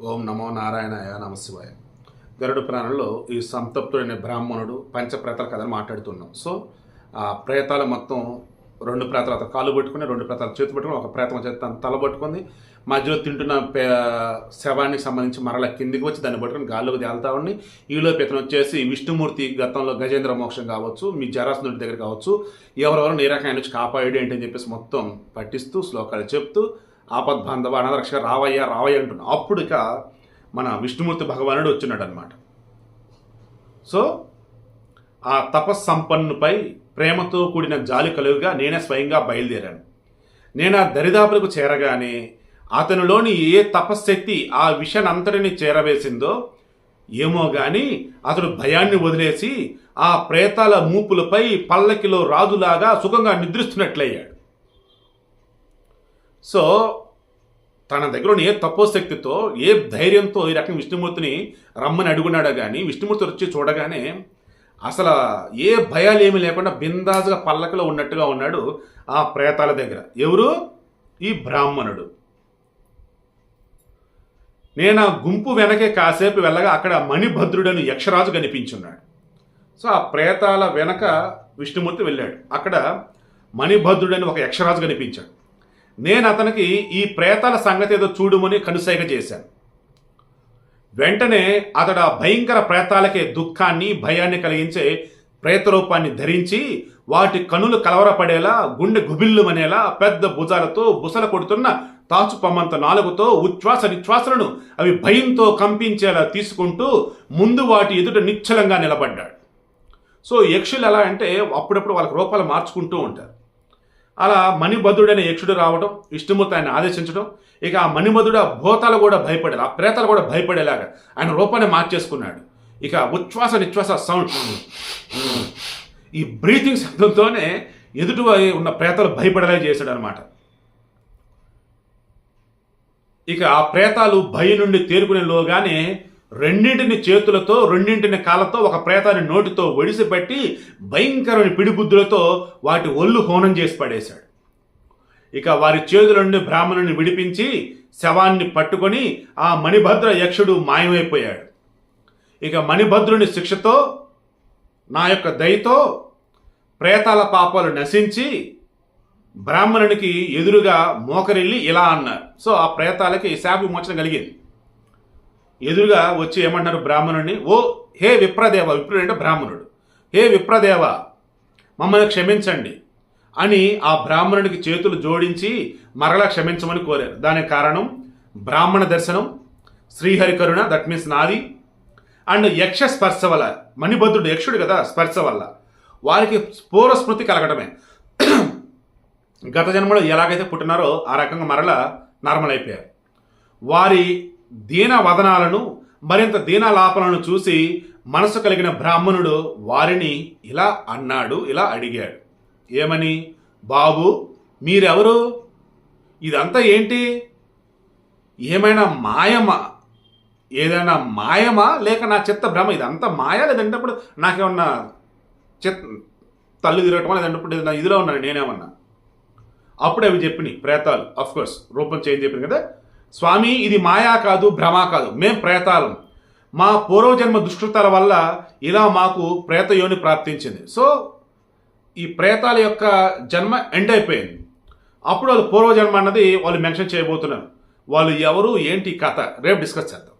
ఓం నమో నారాయణాయ నమశివాయ. గరుడు ప్రాణంలో ఈ సంతప్తుడైన బ్రాహ్మణుడు పంచప్రేతాల కథను మాట్లాడుతున్నాం. సో ఆ ప్రేతాలు మొత్తం రెండు ప్రేతాలు అతను కాలు పట్టుకుని రెండు ప్రేతాలు చేతి పట్టుకుని ఒక ప్రేతం చేతి తన తల పట్టుకుని మధ్యలో తింటున్న పే శవానికి సంబంధించి మరల కిందికి వచ్చి దాన్ని పట్టుకుని గాల్లోకి తేలుతా ఉండి ఈలోపు ఇతను వచ్చేసి విష్ణుమూర్తి గతంలో గజేంద్ర మోక్షం కావచ్చు మీ జరాసనుడి దగ్గర కావచ్చు ఎవరెవరు నీరకాయ నుంచి కాపాడు ఏంటి అని చెప్పేసి మొత్తం పట్టిస్తూ శ్లోకాలు చెప్తూ ఆపద్బాంధవ అనాథరక్ష రావయ్య రావయ్య అంటున్నా. అప్పుడు ఇక మన విష్ణుమూర్తి భగవానుడు వచ్చినాడు అనమాట సో ఆ తపస్సంపన్నుపై ప్రేమతో కూడిన జాలి కలుగుగా నేనే స్వయంగా బయలుదేరాను. నేను ఆ దరిదాపులకు చేరగానే అతనిలోని ఏ తపశ్శక్తి ఆ విషనంతటిని చేరవేసిందో ఏమో గాని అతడు భయాన్ని వదిలేసి ఆ ప్రేతాల మూపులపై పల్లకిలో రాజులాగా సుఖంగా నిద్రిస్తున్నట్లయ్యాడు. సో తన దగ్గర ఉన్న ఏ తపోశక్తితో ఏ ధైర్యంతో ఈ రకం విష్ణుమూర్తిని రమ్మని అడుగున్నాడో కానీ విష్ణుమూర్తి వచ్చి చూడగానే అసలు ఏ భయాలు ఏమీ లేకుండా బిందాజుగా పల్లకలో ఉన్నట్టుగా ఉన్నాడు ఆ ప్రేతాల దగ్గర. ఎవరు? ఈ బ్రాహ్మణుడు. నేను ఆ గుంపు వెనకే కాసేపు వెళ్ళగా అక్కడ మణిభద్రుడని యక్షరాజు కనిపించున్నాడు. సో ఆ ప్రేతాల వెనక విష్ణుమూర్తి వెళ్ళాడు. అక్కడ మణిభద్రుడని ఒక యక్షరాజు కనిపించాడు. నేను అతనికి ఈ ప్రేతాల సంగతి ఏదో చూడుమని కనుసైగ చేశాను. వెంటనే అతడు ఆ భయంకర ప్రేతాలకే దుఃఖాన్ని భయాన్ని కలిగించే ప్రేతరూపాన్ని ధరించి వాటి కనులు కలవరపడేలా గుండె గుబిల్లుమనేలా పెద్ద భుజాలతో బుసల కొడుతున్న తాచుపమ్మంత నాలుగుతో ఉచ్ఛ్వాస నిశ్వాసలను అవి భయంతో కంపించేలా తీసుకుంటూ ముందు వాటి ఎదుట నిశ్చలంగా నిలబడ్డాడు. సో యక్షులు ఎలా అంటే అప్పుడప్పుడు వాళ్ళకి రూపాలు మార్చుకుంటూ ఉంటారు. అలా మణిభద్రుడైన యక్షుడు రావడం విష్ణుమూర్తి ఆయన ఆదేశించడం ఇక ఆ మణిబద్ధుడు ఆ భూతాలు కూడా భయపడేలా ఆ ప్రేతాలు కూడా భయపడేలాగా ఆయన రూపాన్ని మార్చేసుకున్నాడు. ఇక ఉచ్ఛ్వాస నిశ్వాస సౌండ్. ఈ బ్రీతింగ్ శబ్దంతోనే ఎదుటి ఉన్న ప్రేతాలు భయపడేలా చేశాడు అనమాట ఇక ఆ ప్రేతాలు భయం నుండి తేరుకునేలోగానే రెండింటిని చేతులతో రెండింటిని కాళ్ళతో ఒక ప్రేతాన్ని నోటితో ఒడిసిపెట్టి భయంకరమైన పిడిగుద్దులతో వాటి ఒళ్ళు హోనం చేసి పడేశాడు. ఇక వారి చేతుల నుండి బ్రాహ్మణుని విడిపించి శవాన్ని పట్టుకొని ఆ మణిభద్ర యక్షుడు మాయమైపోయాడు. ఇక మణిభద్రుని శిక్షతో నా యొక్క దయతో ప్రేతాల పాపాలు నశించి బ్రాహ్మణునికి ఎదురుగా మోకరిల్లి ఇలా అన్నారు. సో ఆ ప్రేతాలకి శాప విమోచన కలిగింది. ఎదురుగా వచ్చి ఏమంటారు బ్రాహ్మణుడిని? ఓ హే విప్రదేవ. విప్రుడు అంటే బ్రాహ్మణుడు. హే విప్రదేవ మమ్మల్ని క్షమించండి అని ఆ బ్రాహ్మణుడికి చేతులు జోడించి మరలా క్షమించమని కోరారు. దానికి కారణం బ్రాహ్మణ దర్శనం శ్రీహరికరుణ దట్ మీన్స్ నాది అండ్ యక్ష స్పర్శ వల్ల మణిభద్రుడు యక్షుడు కదా స్పర్శ వల్ల. వారికి పూర్వస్మృతి కలగడమే గత జన్మలో ఎలాగైతే పుట్టినారో ఆ రకంగా మరలా నార్మల్ అయిపోయారు. వారి దీన వదనాలను మరింత దీనాలాపలను చూసి మనసు కలిగిన బ్రాహ్మణుడు వారిని ఇలా అన్నాడు ఇలా అడిగాడు. ఏమని? బాబు మీరెవరు? ఇదంతా ఏంటి? ఏమైనా మాయమా? ఏదైనా మాయమా? లేక నా చిత్త భ్రమ ఇదంతా మాయా? లేదంటే అప్పుడు నాకేమన్నా చిత్ తల్లి తిరగటమా? లేదంటే ఇదిలో ఉన్నాను నేనేమన్నా? అప్పుడు అవి చెప్పినాయి ప్రేతాలు అఫ్కోర్స్ రూపం చేంజ్ చెప్పింది కదా. స్వామి ఇది మాయా కాదు భ్రమ కాదు. మేం ప్రేతాలం మా పూర్వజన్మ దుష్కృతాల వల్ల ఇలా మాకు ప్రేతయోని ప్రాప్తించింది. సో ఈ ప్రేతాల యొక్క జన్మ ఎండ్ అయిపోయింది. అప్పుడు వాళ్ళు పూర్వజన్మ అన్నది వాళ్ళు మెన్షన్ చేయబోతున్నారు. వాళ్ళు ఎవరు ఏంటి కథ? రేపు డిస్కస్ చేద్దాం.